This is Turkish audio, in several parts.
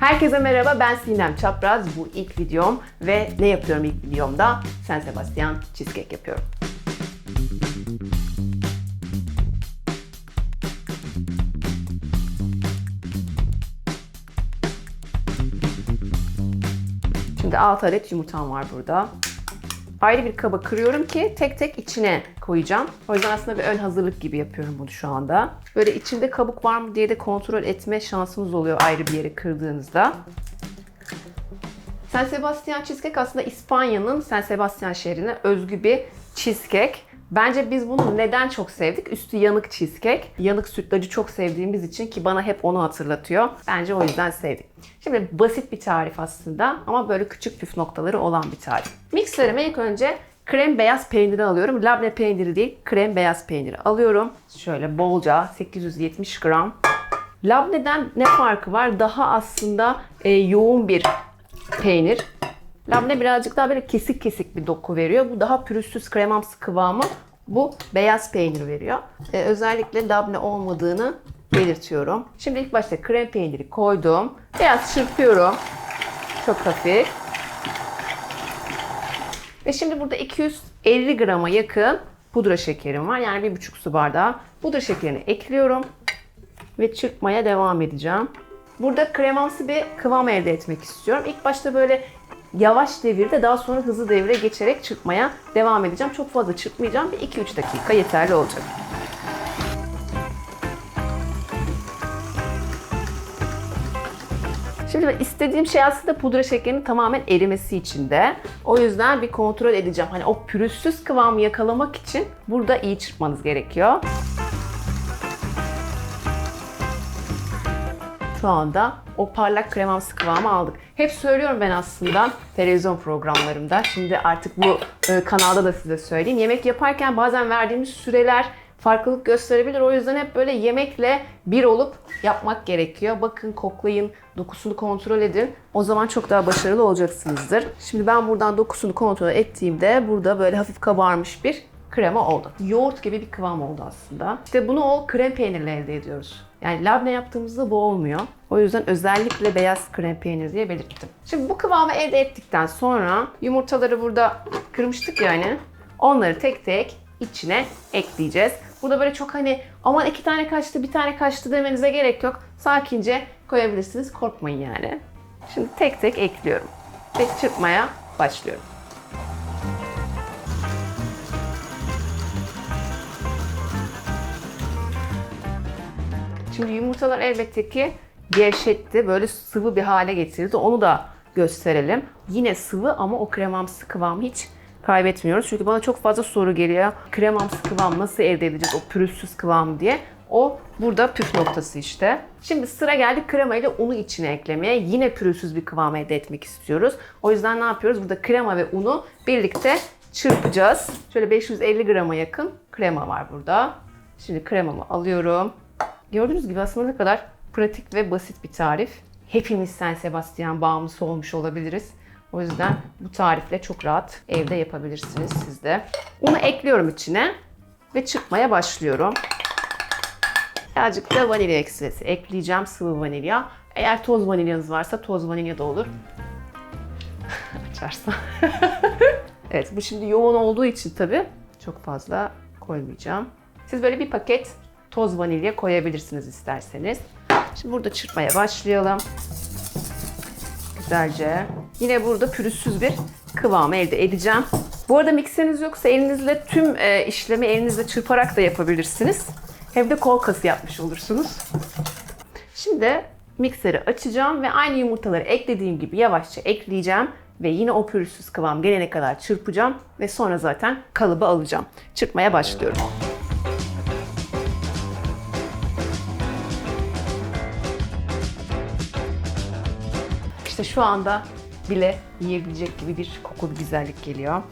Herkese merhaba ben Sinem Çapraz. Bu ilk videom ve ne yapıyorum ilk videomda? San Sebastian cheesecake yapıyorum. Şimdi 6 adet yumurtam var burada. Ayrı bir kaba kırıyorum ki tek tek içine koyacağım. O yüzden aslında bir ön hazırlık gibi yapıyorum bunu şu anda. Böyle içinde kabuk var mı diye de kontrol etme şansınız oluyor ayrı bir yere kırdığınızda. San Sebastian cheesecake aslında İspanya'nın San Sebastian şehrine özgü bir cheesecake. Bence biz bunu neden çok sevdik? Üstü yanık cheesecake. Yanık sütlacı çok sevdiğimiz için ki bana hep onu hatırlatıyor. Bence o yüzden sevdik. Şimdi basit bir tarif aslında ama böyle küçük püf noktaları olan bir tarif. Mikserime ilk önce krem beyaz peyniri alıyorum. Labne peyniri değil, krem beyaz peyniri alıyorum. Şöyle bolca 870 gram. Labneden ne farkı var? Daha aslında e, yoğun bir peynir. Labne birazcık daha böyle kesik kesik bir doku veriyor. Bu daha pürüzsüz kremamsı kıvamı bu beyaz peynir veriyor. Ee, özellikle labne olmadığını belirtiyorum. Şimdi ilk başta krem peyniri koydum. Biraz çırpıyorum. Çok hafif. Ve şimdi burada 250 grama yakın pudra şekerim var. Yani bir buçuk su bardağı. Pudra şekerini ekliyorum. Ve çırpmaya devam edeceğim. Burada kremamsı bir kıvam elde etmek istiyorum. İlk başta böyle yavaş devirde daha sonra hızlı devire geçerek çırpmaya devam edeceğim. Çok fazla çırpmayacağım. Bir 2-3 dakika yeterli olacak. Şimdi ben istediğim şey aslında pudra şekerinin tamamen erimesi için de. O yüzden bir kontrol edeceğim. Hani o pürüzsüz kıvamı yakalamak için burada iyi çırpmanız gerekiyor. Şu anda o parlak kremamsı kıvamı aldık. Hep söylüyorum ben aslında televizyon programlarımda. Şimdi artık bu e, kanalda da size söyleyeyim. Yemek yaparken bazen verdiğimiz süreler farklılık gösterebilir. O yüzden hep böyle yemekle bir olup yapmak gerekiyor. Bakın, koklayın, dokusunu kontrol edin. O zaman çok daha başarılı olacaksınızdır. Şimdi ben buradan dokusunu kontrol ettiğimde burada böyle hafif kabarmış bir krema oldu. Yoğurt gibi bir kıvam oldu aslında. İşte bunu o krem peynirle elde ediyoruz. Yani labne yaptığımızda bu olmuyor. O yüzden özellikle beyaz krem peynir diye belirttim. Şimdi bu kıvamı elde ettikten sonra yumurtaları burada kırmıştık yani. Onları tek tek içine ekleyeceğiz. Burada böyle çok hani aman iki tane kaçtı bir tane kaçtı demenize gerek yok. Sakince koyabilirsiniz. Korkmayın yani. Şimdi tek tek ekliyorum. Ve çırpmaya başlıyorum. Şimdi yumurtalar elbette ki gevşetti. Böyle sıvı bir hale getirdi. Onu da gösterelim. Yine sıvı ama o kremamsı kıvamı hiç kaybetmiyoruz. Çünkü bana çok fazla soru geliyor. Kremamsı kıvam nasıl elde edeceğiz o pürüzsüz kıvam diye. O burada püf noktası işte. Şimdi sıra geldi krema ile unu içine eklemeye. Yine pürüzsüz bir kıvam elde etmek istiyoruz. O yüzden ne yapıyoruz? Burada krema ve unu birlikte çırpacağız. Şöyle 550 grama yakın krema var burada. Şimdi kremamı alıyorum. Gördüğünüz gibi aslında ne kadar pratik ve basit bir tarif. Hepimiz San Sebastian bağımlısı olmuş olabiliriz. O yüzden bu tarifle çok rahat evde yapabilirsiniz siz de. Unu ekliyorum içine ve çıkmaya başlıyorum. Birazcık da vanilya ekstresi ekleyeceğim, sıvı vanilya. Eğer toz vanilyanız varsa toz vanilya da olur. Açarsa. evet bu şimdi yoğun olduğu için tabii çok fazla koymayacağım. Siz böyle bir paket toz vanilya koyabilirsiniz isterseniz. Şimdi burada çırpmaya başlayalım. Güzelce. Yine burada pürüzsüz bir kıvam elde edeceğim. Bu arada mikseriniz yoksa elinizle tüm e, işlemi elinizle çırparak da yapabilirsiniz. Hem de kol kası yapmış olursunuz. Şimdi mikseri açacağım ve aynı yumurtaları eklediğim gibi yavaşça ekleyeceğim ve yine o pürüzsüz kıvam gelene kadar çırpacağım ve sonra zaten kalıba alacağım. Çırpmaya başlıyorum. Şu anda bile yiyebilecek gibi bir koku, bir güzellik geliyor.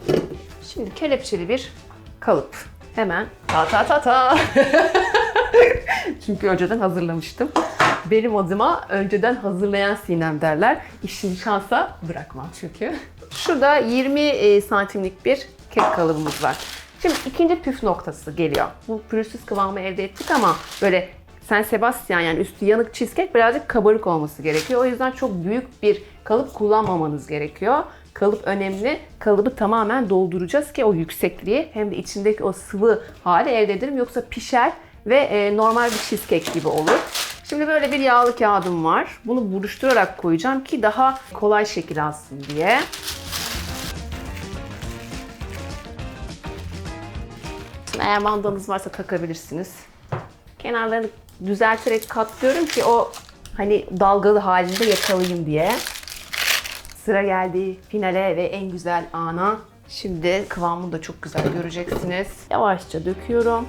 Şimdi kelepçeli bir kalıp. Hemen ta ta ta ta. Çünkü önceden hazırlamıştım. Benim adıma önceden hazırlayan Sinem derler. İşini şansa bırakmam çünkü. Şurada 20 e, santimlik bir kek kalıbımız var. Şimdi ikinci püf noktası geliyor. Bu pürüzsüz kıvamı elde ettik ama böyle San Sebastian yani üstü yanık cheesecake birazcık kabarık olması gerekiyor. O yüzden çok büyük bir kalıp kullanmamanız gerekiyor. Kalıp önemli. Kalıbı tamamen dolduracağız ki o yüksekliği hem de içindeki o sıvı hali elde edelim. Yoksa pişer ve e, normal bir cheesecake gibi olur. Şimdi böyle bir yağlı kağıdım var. Bunu buruşturarak koyacağım ki daha kolay şekil alsın diye. Eğer mandalınız varsa takabilirsiniz. Kenarlarını düzelterek katlıyorum ki o hani dalgalı halinde yakalayayım diye. Sıra geldi finale ve en güzel ana. Şimdi kıvamını da çok güzel göreceksiniz. Yavaşça döküyorum.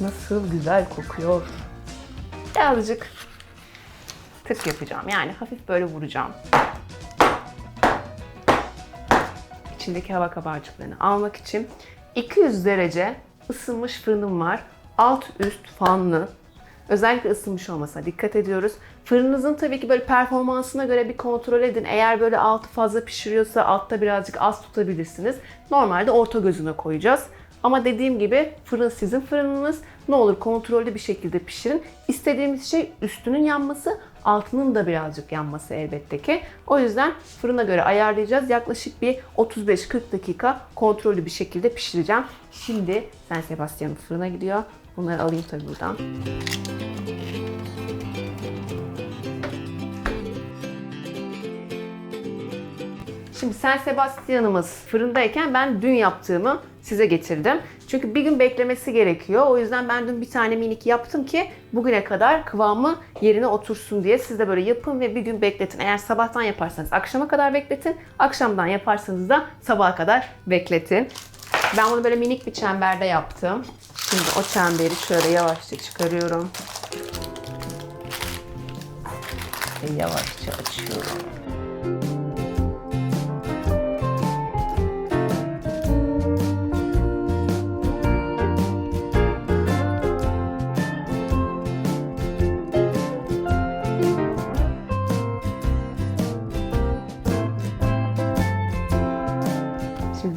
Nasıl güzel kokuyor. Birazcık tık yapacağım. Yani hafif böyle vuracağım. İçindeki hava kabarcıklarını almak için 200 derece ısınmış fırınım var. Alt üst fanlı. Özellikle ısınmış olmasına dikkat ediyoruz. Fırınınızın tabii ki böyle performansına göre bir kontrol edin. Eğer böyle altı fazla pişiriyorsa altta birazcık az tutabilirsiniz. Normalde orta gözüne koyacağız. Ama dediğim gibi fırın sizin fırınınız. Ne olur kontrollü bir şekilde pişirin. İstediğimiz şey üstünün yanması, altının da birazcık yanması elbette ki. O yüzden fırına göre ayarlayacağız. Yaklaşık bir 35-40 dakika kontrollü bir şekilde pişireceğim. Şimdi San Sebastian'ın fırına gidiyor. Bunları alayım tabii buradan. Şimdi San Sebastian'ımız fırındayken ben dün yaptığımı size getirdim. Çünkü bir gün beklemesi gerekiyor. O yüzden ben dün bir tane minik yaptım ki bugüne kadar kıvamı yerine otursun diye. Siz de böyle yapın ve bir gün bekletin. Eğer sabahtan yaparsanız akşama kadar bekletin. Akşamdan yaparsanız da sabaha kadar bekletin. Ben bunu böyle minik bir çemberde yaptım. Şimdi o çemberi şöyle yavaşça çıkarıyorum. Ve yavaşça açıyorum.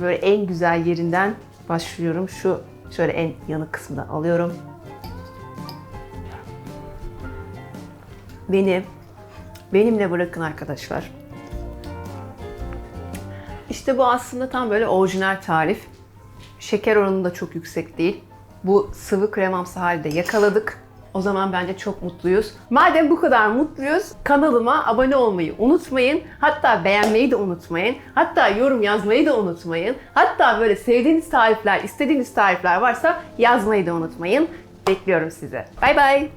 Böyle en güzel yerinden başlıyorum. Şu şöyle en yanık kısmından alıyorum. Beni benimle bırakın arkadaşlar. İşte bu aslında tam böyle orijinal tarif. Şeker oranı da çok yüksek değil. Bu sıvı kremamsı halde yakaladık. O zaman bence çok mutluyuz. Madem bu kadar mutluyuz, kanalıma abone olmayı unutmayın. Hatta beğenmeyi de unutmayın. Hatta yorum yazmayı da unutmayın. Hatta böyle sevdiğiniz tarifler, istediğiniz tarifler varsa yazmayı da unutmayın. Bekliyorum sizi. Bay bay.